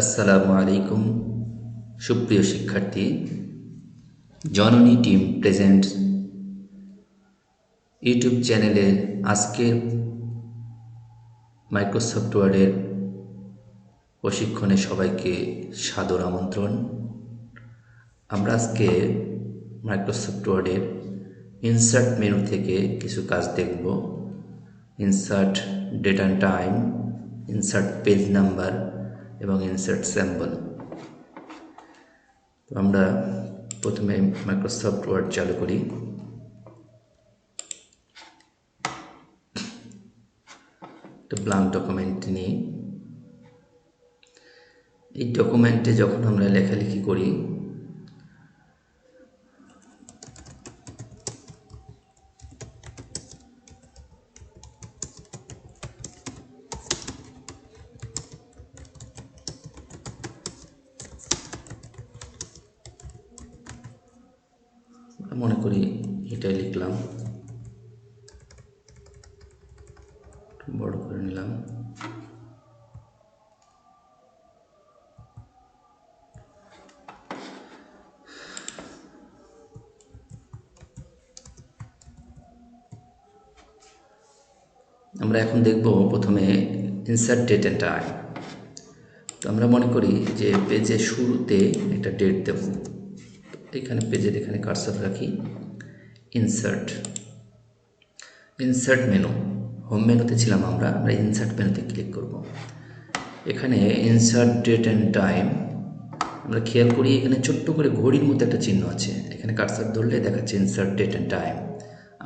আসসালামু আলাইকুম, সুপ্রিয় শিক্ষার্থী। জননী টিম প্রেজেন্ট ইউটিউব চ্যানেলে আজকের মাইক্রোসফট ওয়ার্ডের প্রশিক্ষণে সবাইকে সাদর আমন্ত্রণ। আমরা আজকে মাইক্রোসফট ওয়ার্ডের ইনসার্ট মেনু থেকে কিছু কাজ দেখব। Insert date and time insert page number এবং ইনসার্ট স্যাম্পল তো আমরা প্রথমে মাইক্রোসফট ওয়ার্ড চালু করি। একটা ব্লাঙ্ক ডকুমেন্ট নিয়ে এই ডকুমেন্টে যখন আমরা লেখালেখি করি মনে করি এটাই লিখলাম একটু বড় করে নিলাম আমরা এখন দেখব প্রথমে ইনসার্ট ডেট অ্যান্ড টাইম তো আমরা মনে করি যে পেজের শুরুতে একটা ডেট দেব। এখানে পেজের এখানে কারসর রাখি ইনসার্ট ইনসার্ট মেনু হোম মেনুতে ছিলাম আমরা আমরা ইনসার্ট মেনুতে ক্লিক করব। এখানে ইনসার্ট ডেট অ্যান্ড টাইম আমরা খেয়াল করি এখানে ছোট্ট করে ঘড়ির মতো একটা চিহ্ন আছে। এখানে কারসার ধরলে দেখাচ্ছে ইনসার্ট ডেট অ্যান্ড টাইম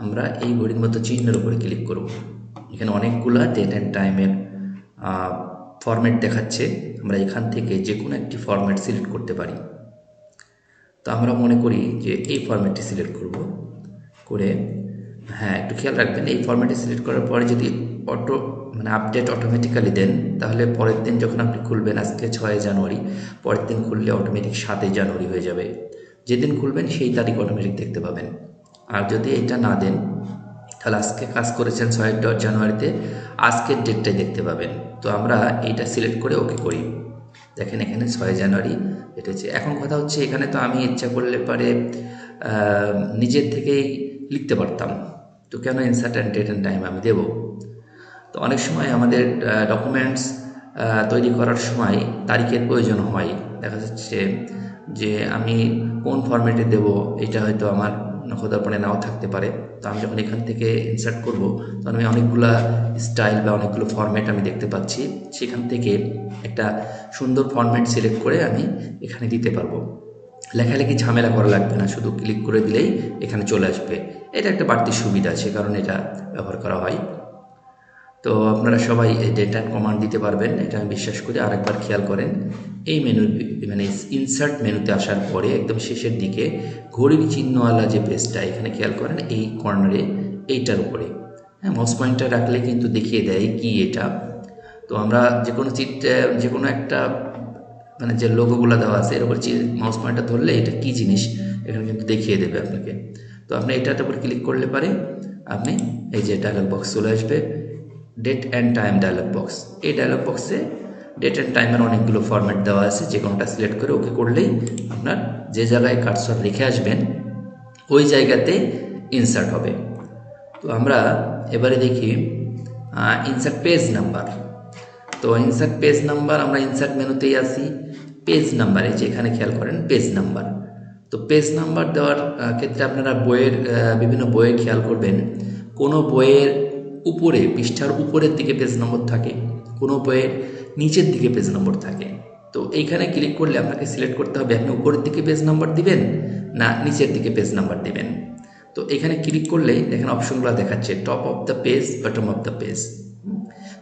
আমরা এই ঘড়ির মতো চিহ্নের উপরে ক্লিক করব। এখানে অনেকগুলা ডেট অ্যান্ড টাইমের ফরম্যাট দেখাচ্ছে। আমরা এখান থেকে যে কোনো একটি ফরম্যাট সিলেক্ট করতে পারি। তো আমরা মনে করি যে এই ফরম্যাটটি সিলেক্ট করব। করে হ্যাঁ একটু খেয়াল রাখবেন, এই ফরম্যাটটি সিলেক্ট করার পরে যদি অটো মানে আপডেট অটোমেটিক্যালি দেন, তাহলে পরের দিন যখন আপনি খুলবেন, আজকে ছয় জানুয়ারি, পরের দিন খুললে অটোমেটিক সাতই জানুয়ারি হয়ে যাবে। যেদিন খুলবেন, সেই তারিখ অটোমেটিক দেখতে পাবেন। আর যদি এটা না দেন, তাহলে আজকে কাজ করেছেন ছয় জানুয়ারিতে, আজকের ডেটটাই দেখতে পাবেন। তো আমরা এইটা সিলেক্ট করে ওকে করি। দেখেন এখানে ছয় জানুয়ারি এটা হচ্ছে এখন কথা হচ্ছে, এখানে তো আমি ইচ্ছা করলে পারে নিজের থেকেই লিখতে পারতাম। তো কেন insert and date and time আমি দেবো? তো অনেক সময় আমাদের ডকুমেন্টস তৈরি করার সময় তারিখের প্রয়োজন হয়। দেখা যাচ্ছে যে আমি কোন ফরম্যাটে দেব, এটা হয়তো আমার নখদর্পণে নাও থাকতে পারে। তো আমি যখন এখান থেকে ইনসার্ট করব, তখন আমি অনেকগুলা স্টাইল বা অনেকগুলো ফরম্যাট আমি দেখতে পাচ্ছি। সেখান থেকে একটা সুন্দর ফরম্যাট সিলেক্ট করে আমি এখানে দিতে পারব। লেখালেখি ঝামেলা করা লাগবে না, শুধু ক্লিক করে দিলেই এখানে চলে আসবে। এটা একটা বাড়তি সুবিধা, সে কারণে এটা ব্যবহার করা হয়। তো আপনারা সবাই এই ডেটা কমান্ড দিতে পারবেন, এটা আমি বিশ্বাস করি। আরেকবার খেয়াল করেন, এই মেনু মানে ইনসার্ট মেনুতে আসার পরে একদম শেষের দিকে ঘড়ির চিহ্নওয়ালা যে পেজটা এখানে খেয়াল করেন এই কর্নারে এইটার উপরে। হ্যাঁ মাউস পয়েন্টটা রাখলে কিন্তু দেখিয়ে দেয় কি এটা। তো আমরা যে কোনো চিত্রে যে কোনো একটা মানে যে লোগোগুলো দেওয়া আছে, এর মাউস পয়েন্টটা ধরলে এটা কি জিনিস, এখানে কিন্তু দেখিয়ে দেবে আপনাকে। তো আপনি এটার উপর ক্লিক করলে পারে, আপনি এই যে ডায়লগ বক্স চলে আসবে। Date and time dialog box এই ডায়লগ বক্সে ডেট অ্যান্ড টাইমের অনেকগুলো ফরম্যাট দেওয়া আছে, যে কোনোটা সিলেক্ট করে ওকে করলেই আপনার যে জায়গায় কার্সর রেখে আসবেন, ওই জায়গাতে ইনসার্ট হবে। তো আমরা এবারে দেখি ইনসার্ট পেজ নাম্বার তো ইনসার্ট পেজ নাম্বার আমরা ইনসার্ট মেনুতেই আসি পেজ নাম্বারে যেখানে খেয়াল করেন পেজ নাম্বার তো পেজ নাম্বার দেওয়ার ক্ষেত্রে আপনারা বইয়ের বিভিন্ন বইয়ে খেয়াল করবেন। কোনো বইয়ের উপরে, পৃষ্ঠার উপরের দিকে পেজ নম্বর থাকে, কোনো বইয়ের নিচের দিকে পেজ নম্বর থাকে। তো এইখানে ক্লিক করলে আপনাকে সিলেক্ট করতে হবে, আপনি উপরের দিকে পেজ নাম্বার দিবেন না নিচের দিকে পেজ নাম্বার দিবেন। তো এখানে ক্লিক করলে দেখেন অপশনগুলো দেখাচ্ছে top of the page bottom of the page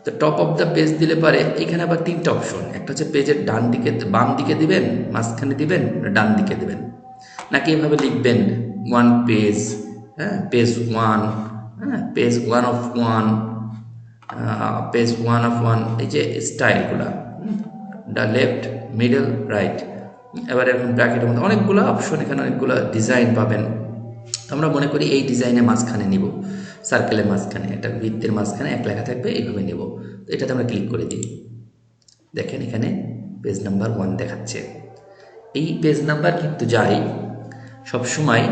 তো টপ অফ দ্য পেজ দিলে পারে এখানে আবার তিনটা অপশন একটা হচ্ছে পেজের ডান দিকে, বাম দিকে দিবেন, মাঝখানে দিবেন ডান দিকে দিবেন। নাকি এভাবে লিখবেন ওয়ান পেজ হ্যাঁ page one page one of one page one of one এই যে স্টাইলগুলো দ্য লেফট মিডল রাইট এবার এখন ব্র্যাকেটের মধ্যে অনেকগুলো অপশন এখানে অনেকগুলো ডিজাইন পাবেন। আমরা মনে করি এই ডিজাইনের মাঝখানে নিব সার্কেলের মাঝখানে, একটা বৃত্তের মাঝখানে, এক লেখা থাকবে, এইভাবে নেব। তো এটাতে আমরা ক্লিক করে দিই। দেখেন এখানে পেজ নাম্বার ওয়ান দেখাচ্ছে। এই পেজ নাম্বার কিন্তু যাই, সবসময়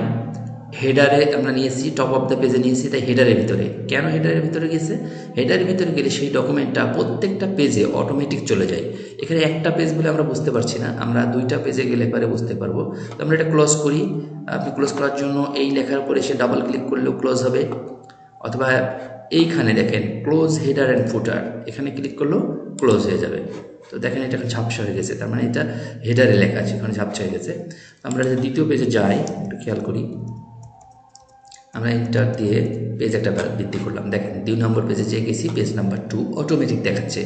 হেডারে আমরা নিয়েছি টপ অফ দ্য পেজে নিয়েছি তাই হেডারের ভিতরে। কেন হেডারের ভিতরে গেছে হেডারের ভিতরে গেলে সেই ডকুমেন্টটা প্রত্যেকটা পেজে অটোমেটিক চলে যায়। এখানে একটা পেজ বলে আমরা বুঝতে পারছি না, আমরা দুইটা পেজে গেলে পরে বুঝতে পারব। তো আমরা এটা ক্লোজ করি। আপনি ক্লোজ করার জন্য এই লেখার উপরে সে ডাবল ক্লিক করলেও ক্লোজ হবে। অথবা এইখানে দেখেন ক্লোজ হেডার অ্যান্ড ফুটার এখানে ক্লিক করলেও ক্লোজ হয়ে যাবে। তো দেখেন এটা এখন ঝাপসা হয়ে গেছে, তার মানে এটা হেডারে লেখা আছে, এখানে ঝাপসা হয়ে গেছে। আমরা দ্বিতীয় পেজে যাই, একটু খেয়াল করি। আমরা ইন্টার দিয়ে পেজ একটা বৃদ্ধি করলাম। দেখেন, দুই নম্বর পেজে যে গেছি পেজ নাম্বার টু অটোমেটিক দেখাচ্ছে।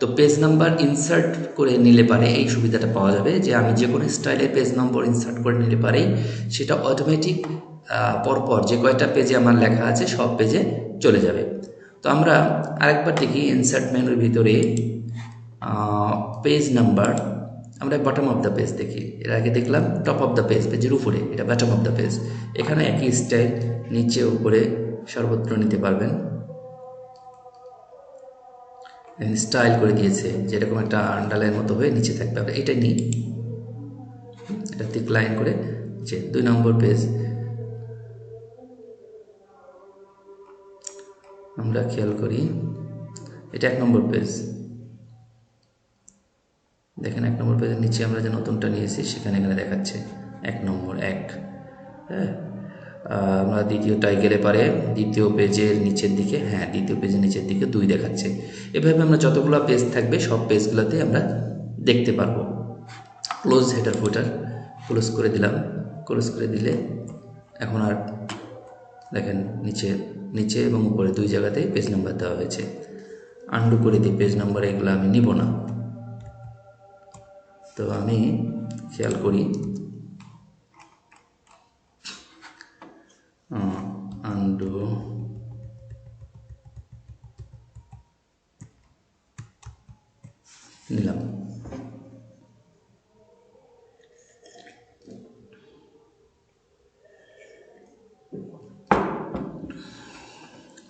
তো পেজ নাম্বার ইনসার্ট করে নিলে পারে এই সুবিধাটা পাওয়া যাবে যে আমি যে কোনো স্টাইলে পেজ নম্বর ইনসার্ট করে নিলে পারেই সেটা অটোমেটিক পরপর যে কয়টা পেজে আমার লেখা আছে সব পেজে চলে যাবে। তো আমরা আরেকবার দেখি ইনসার্ট মেনুর ভিতরে পেজ নাম্বার আমরা বটম অফ দ্য পেজ দেখি। এর আগে দেখলাম টপ অফ দ্য পেজ পেজের উপরে, এটা বটম অফ দ্য পেজ এখানে একই স্টাইল নিচে উপরে সর্বত্র নিতে পারবেন। স্টাইল করে দিয়েছে, যেরকম একটা আন্ডারলাইন মতো হয়ে নিচে থাকবে। আমরা এটা নিই। এটা ঠিক লাইন করে যে দুই নম্বর পেজ আমরা খেয়াল করি, এটা এক নম্বর পেজ দেখেন এক নম্বর পেজের নিচে আমরা যে নতুনটা নিয়েছি, সেখানে এখানে দেখাচ্ছে এক নম্বর এক। হ্যাঁ? আমরা দ্বিতীয়টায় গেলে পারে, দ্বিতীয় পেজের নিচের দিকে হ্যাঁ দ্বিতীয় পেজের নিচের দিকে দুই দেখাচ্ছে। এভাবে আমরা যতগুলো পেজ থাকবে, সব পেজগুলোতে আমরা দেখতে পারব। ক্লোজ হেডার ফুটার ক্লোজ করে দিলাম। ক্লোজ করে দিলে এখন আর দেখেন নিচে নিচে এবং উপরে দুই জায়গাতেই পেজ নাম্বার দেওয়া হয়েছে। আন্ডু করে দিই পেজ নাম্বার এগুলো আমি নিব না। তো আমি খেয়াল করি। আন্ডু। নিলাম।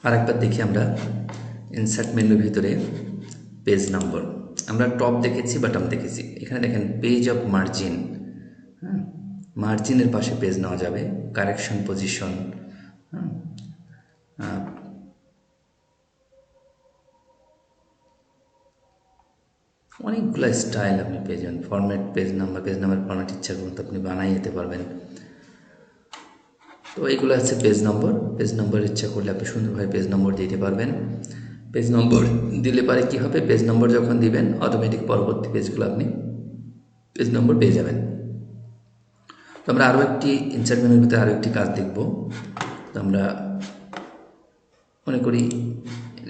আরেকবার দেখি আমরা ইনসার্ট মেনুর ভিতরে পেজ নম্বর আমরা টপ দেখেছি বাটাম দেখেছি। এখানে দেখেন পেজ অফ মার্জিন হ্যাঁ? মার্জিনের পাশে পেজ নেওয়া যাবে। কারেকশন পজিশন অনেকগুলো স্টাইল আপনি পেয়ে যাবেন। Format page number page number format ইচ্ছা করুন আপনি বানাই যেতে পারবেন। তো এইগুলো আছে পেজ নম্বর পেজ নম্বর ইচ্ছা করলে আপনি সুন্দরভাবে পেজ নম্বর দিতে পারবেন। পেজ নম্বর দিলে পারে কী হবে? পেজ নম্বর যখন দিবেন অটোমেটিক পরবর্তী পেজগুলো আপনি পেজ নম্বর পেয়ে যাবেন। তো আমরা আরও একটি ইনসার্ট মেনুর ভিতরে আরও একটি কাজ দেখব। তো আমরা মনে করি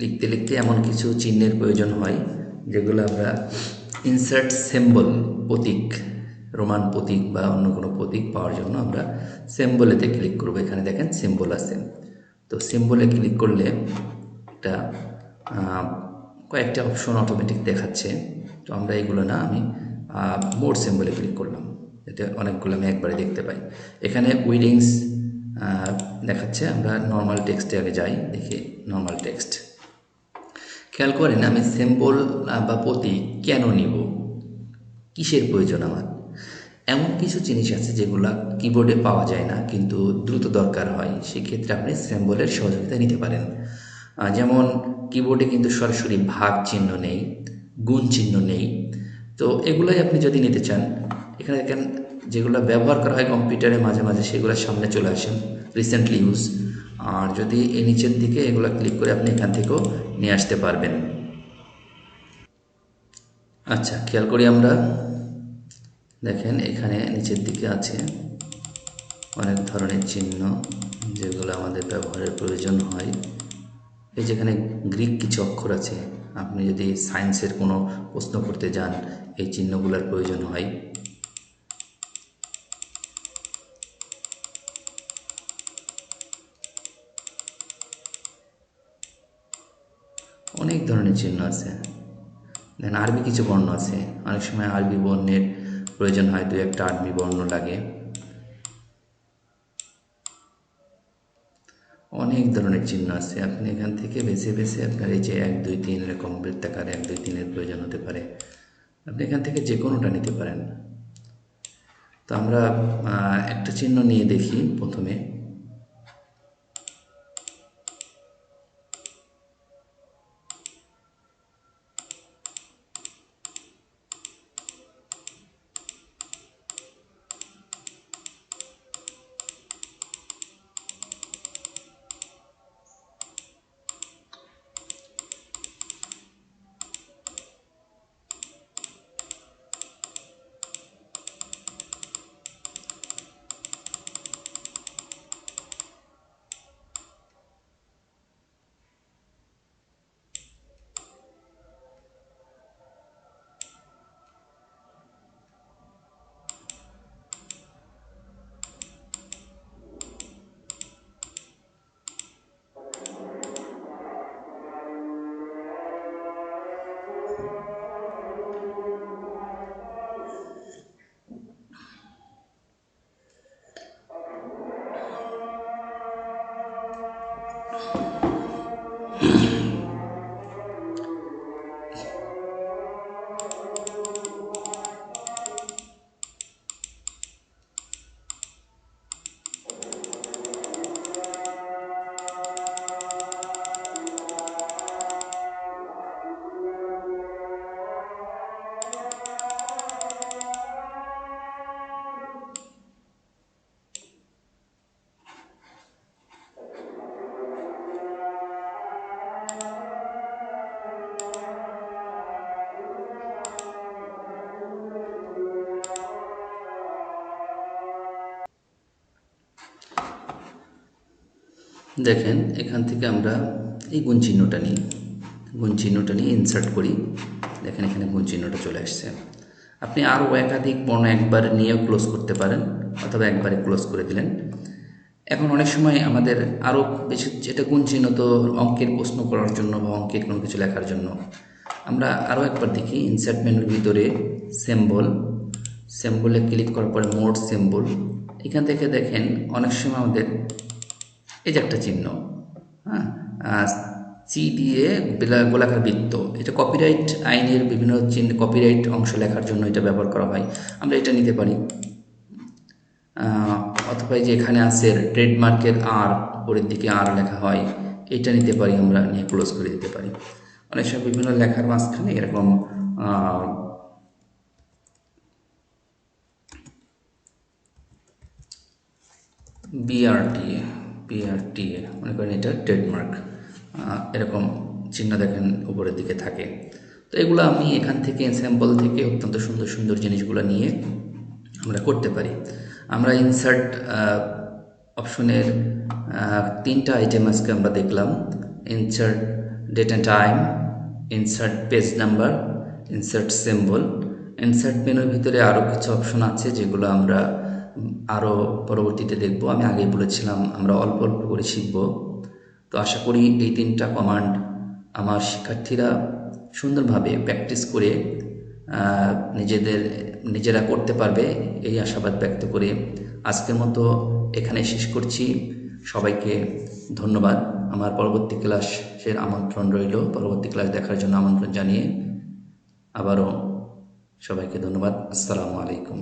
লিখতে লিখতে এমন কিছু চিহ্নের প্রয়োজন হয়, যেগুলো আমরা ইনসার্ট সিম্বল প্রতীক রোমান প্রতীক বা অন্য কোনো প্রতীক পাওয়ার জন্য আমরা সিম্বলেতে ক্লিক করব। এখানে দেখেন সিম্বল আছে। তো সিম্বলে ক্লিক করলে একটা কয়েকটা অপশন অটোমেটিক দেখাচ্ছে। তো আমরা এগুলো না আমি মোড সিম্বলে ক্লিক করলাম এতে অনেকগুলো আমি একবারে দেখতে পাই। এখানে উইডিংস দেখাচ্ছে, আমরা নর্মাল টেক্সটে আগে যাই, দেখি নর্মাল টেক্সট খেয়াল করেন আমি সিম্বল বা প্রতীক কেন নিব? কিসের প্রয়োজন আমার? এমন কিছু জিনিস আছে যেগুলো কিবোর্ডে পাওয়া যায় না, কিন্তু দ্রুত দরকার হয়, সেক্ষেত্রে আপনি সিম্বলের সহযোগিতা নিতে পারেন। যেমন কিবোর্ডে কিন্তু সরাসরি ভাগ চিহ্ন নেই, গুণ চিহ্ন নেই। তো এগুলোই আপনি যদি নিতে চান, এখানে দেখেন যেগুলো ব্যবহার করা হয় কম্পিউটারে মাঝে মাঝে সেগুলোর সামনে চলে আসেন রিসেন্টলি ইউজ আর যদি এই নিচের দিকে এগুলো ক্লিক করে আপনি এখান থেকেও নিয়ে আসতে পারবেন। আচ্ছা খেয়াল করি আমরা। দেখেন এখানে নিচের দিকে আছে অনেক ধরনের চিহ্ন যেগুলো আমাদের ব্যবহারের প্রয়োজন হয়। এই যেখানে গ্রিক কিছু অক্ষর আছে, আপনি যদি সায়েন্সের কোনো প্রশ্ন করতে যান, এই চিহ্নগুলোর প্রয়োজন হয়। অনেক ধরনের চিহ্ন আছে। দেখেন আরবি কিছু বর্ণ আছে। অনেক সময় আরবি বর্ণের প্রয়োজন হয়, দু একটা আরবি বর্ণ লাগে। অনেক ধরনের চিহ্ন আছে। আপনি এখান থেকে বেছে বেছে আপনার এই যে এক, দুই, তিন এরকম বৃত্তাকার এক, দুই, তিনের প্রয়োজন হতে পারে। আপনি এখান থেকে যে কোনোটা নিতে পারেন। তো আমরা একটা চিহ্ন নিয়ে দেখি প্রথমে। দেখেন, এখান থেকে আমরা এই গুণ চিহ্নটা নিই। গুণ চিহ্নটা নিয়ে ইনসার্ট করি। দেখেন, এখানে গুণ চিহ্নটা চলে আসছে। আপনি আরও একাধিক বর্ণ একবার নিয়েও ক্লোজ করতে পারেন, অথবা একবারে ক্লোজ করে দিলেন। এখন অনেক সময় আমাদের আরও বেশি, যেটা গুণ চিহ্ন তো অঙ্কের প্রশ্ন করার জন্য বা অঙ্কের কোনো কিছু লেখার জন্য, আমরা আরও একবার দেখি। ইনসার্ট মেনুর ভিতরে সিম্বল সিম্বলে ক্লিক করার পরে মোড সিম্বল এখান থেকে দেখেন, অনেক সময় আমাদের এই যে একটা চিহ্ন হ্যাঁ? সি দিয়ে গোলাকার বৃত্ত, এটা কপিরাইট আইনের বিভিন্ন চিহ্ন কপিরাইট অংশ লেখার জন্য এটা ব্যবহার করা হয়। আমরা এটা নিতে পারি। অথবা যে এখানে আছে ট্রেডমার্কের আর উপরের দিকে আর লেখা হয়, এটা নিতে পারি আমরা, নিয়ে ক্লোজ করে দিতে পারি। অনেক সময় বিভিন্ন লেখার মাঝখানে এরকম বিআরটিএ বিআরটিএ মনে করেন এটা ট্রেডমার্ক এরকম চিহ্ন দেখেন উপরের দিকে থাকে। তো এগুলো আমি এখান থেকে স্যাম্পল থেকে অত্যন্ত সুন্দর সুন্দর জিনিসগুলো নিয়ে আমরা করতে পারি। আমরা ইনসার্ট অপশনের তিনটা আইটেম আজকে আমরা দেখলাম। Insert date and time insert page number insert symbol insert মেনুর ভিতরে আরও কিছু অপশন আছে যেগুলো আমরা আরও পরবর্তীতে দেখব। আমি আগেই বলেছিলাম, আমরা অল্প অল্প করে শিখব। তো আশা করি এই তিনটা কমান্ড আমার শিক্ষার্থীরা সুন্দরভাবে প্র্যাকটিস করে নিজেদের, নিজেরা করতে পারবে এই আশাবাদ ব্যক্ত করে। আজকের মতো এখানে শেষ করছি। সবাইকে ধন্যবাদ। আমার পরবর্তী ক্লাসের আমন্ত্রণ রইল। পরবর্তী ক্লাস দেখার জন্য আমন্ত্রণ জানিয়ে আবারও সবাইকে ধন্যবাদ। আসসালামু আলাইকুম।